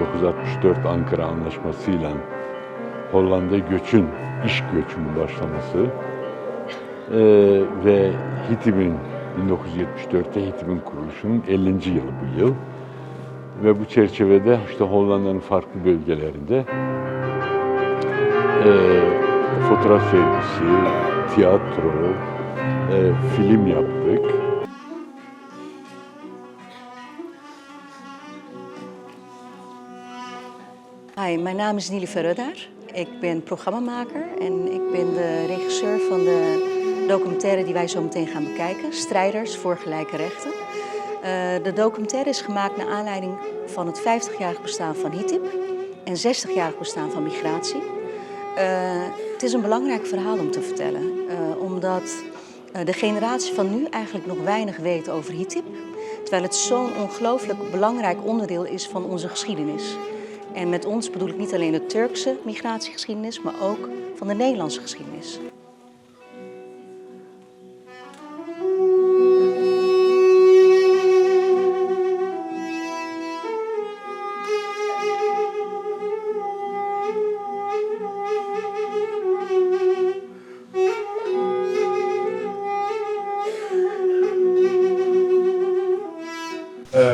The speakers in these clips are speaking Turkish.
1964 Ankara Anlaşması'yla Hollanda göçün, iş göçünün başlaması eee, ve HİTİB'in 1974'te HİTİB'in kuruluşunun 50. yılı bu yıl. Ve bu çerçevede işte Hollanda'nın farklı bölgelerinde eee, fotoğraf sergisi, tiyatro, eee, film yaptık. Mijn naam is Nili Verrudder. Ik ben programmamaker en ik ben de regisseur van de documentaire die wij zo meteen gaan bekijken. Strijders voor gelijke rechten. Eh, de documentaire is gemaakt naar aanleiding van het 50-jarig bestaan van HITIP en 60-jarig bestaan van migratie. Eh, het is een belangrijk verhaal om te vertellen, eh, omdat de generatie van nu eigenlijk nog weinig weet over HITIP, terwijl het zo'n ongelooflijk belangrijk onderdeel is van onze geschiedenis. En met ons bedoel ik niet alleen de Turkse migratiegeschiedenis, maar ook van de Nederlandse geschiedenis.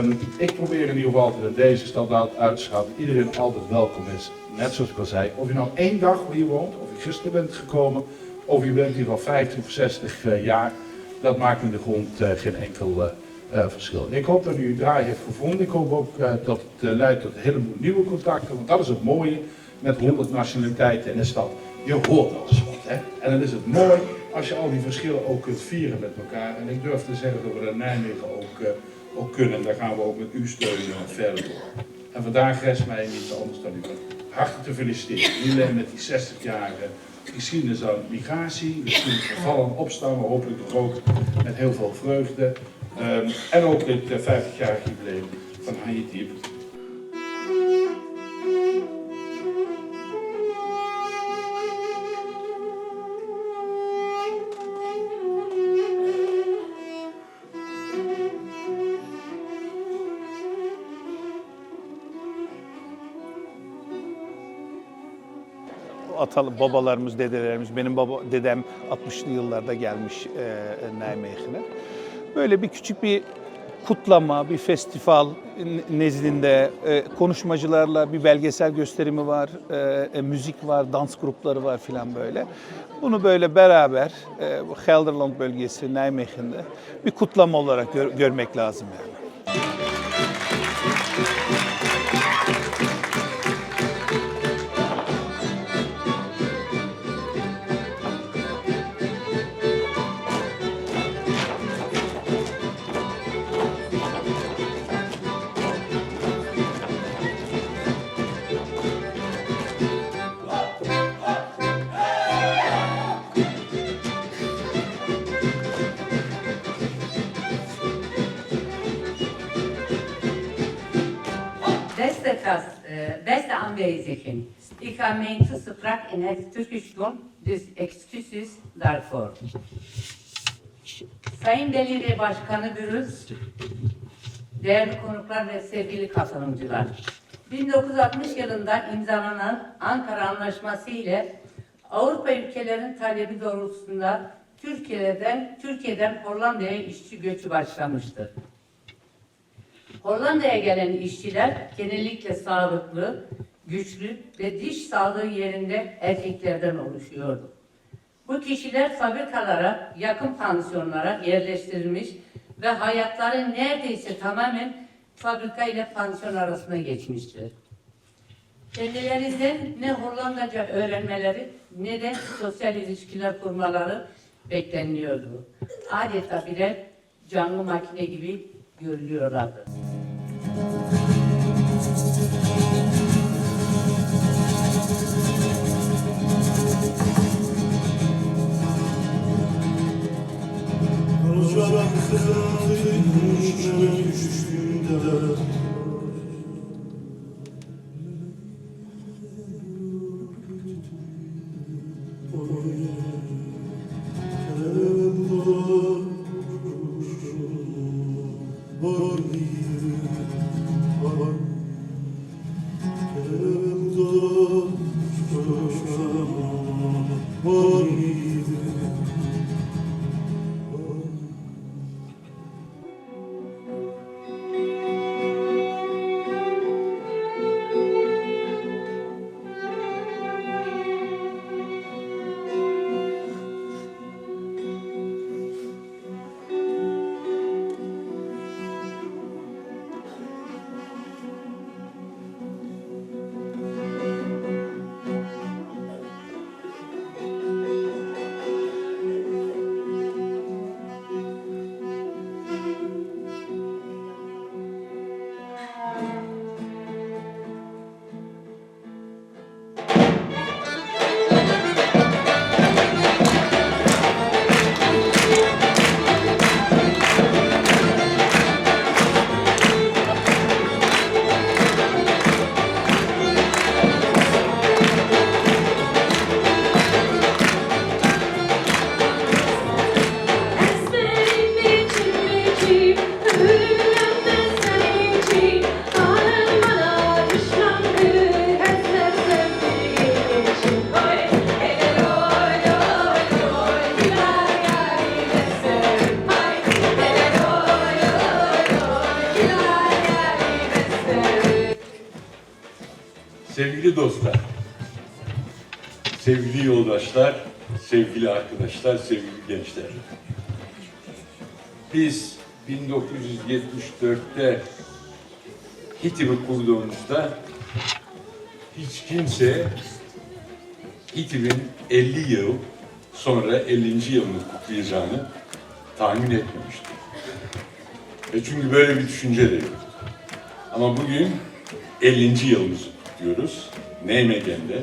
Ehm, ik probeer in ieder geval in deze standaard uit te schatten. Iedereen altijd welkom is. Net zoals ik al zei, of je nou één dag hier woont, of je gisteren bent gekomen, of je bent hier al 50 of 60 eh, jaar, dat maakt in de grond eh, geen enkel eh, verschil. Ik hoop dat u uw draai heeft gevonden. Ik hoop ook dat het leidt tot een heleboel nieuwe contacten, want dat is het mooie met 100 nationaliteiten in de stad. Je hoort eens wat, hè? En dan is het mooi als je al die verschillen ook kunt vieren met elkaar. En ik durf te zeggen dat we dat in Nijmegen ook, ook kunnen. En daar gaan we ook met uw steun eh, verder door. En vandaag rest mij niets anders dan u hartelijk te feliciteren. Niet alleen met die 60-jarige geschiedenis aan migratie, geschiedenis van opstaan, maar hopelijk toch ook met heel veel vreugde. Ehm, en ook dit eh, 50-jarig jubileum van Haiti. Atalı babalarımız, dedelerimiz, benim baba dedem 60'lı yıllarda gelmiş e, Nijmegen'e. Böyle bir küçük bir kutlama, bir festival nezdinde e, konuşmacılarla bir belgesel gösterimi var, e, e, müzik var, dans grupları var filan böyle. Bunu böyle beraber e, Gelderland bölgesi Nijmegen'de bir kutlama olarak gör- görmek lazım yani. Beste Gast, eh, beste. Ik ga mijn toespraak in het Turkisch doen, dus excuses daarvoor. Sayın Belediye Başkanı Bürüz, değerli konuklar ve sevgili katılımcılar. 1960 yılında imzalanan Ankara Anlaşması ile Avrupa ülkelerin talebi doğrultusunda Türkiye'den Türkiye'den Hollanda'ya işçi göçü başlamıştır. Hollanda'ya gelen işçiler genellikle sağlıklı, güçlü ve diş sağlığı yerinde erkeklerden oluşuyordu. Bu kişiler fabrikalara, yakın pansiyonlara yerleştirilmiş ve hayatları neredeyse tamamen fabrika ile pansiyon arasında geçmiştir. Kendilerinden ne Hollandaca öğrenmeleri ne de sosyal ilişkiler kurmaları bekleniliyordu. Adeta birer canlı makine gibi görülüyorlardı. holy. Sevgili dostlar, sevgili yoldaşlar, sevgili arkadaşlar, sevgili gençler. Biz 1974'te HİTİB'i kurduğumuzda hiç kimse HİTİB'in 50 yıl sonra 50. yılını kutlayacağını tahmin etmemişti. Ve çünkü böyle bir düşünce de yoktu. Ama bugün 50. yılımızı kutluyoruz Nijmegen'de.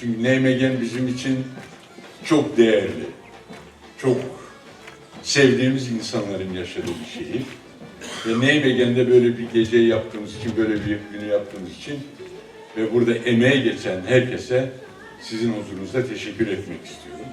Çünkü Nijmegen bizim için çok değerli, çok sevdiğimiz insanların yaşadığı bir şehir. Ve Nijmegen'de böyle bir gece yaptığımız için, böyle bir günü yaptığımız için ve burada emeğe geçen herkese sizin huzurunuzda teşekkür etmek istiyorum.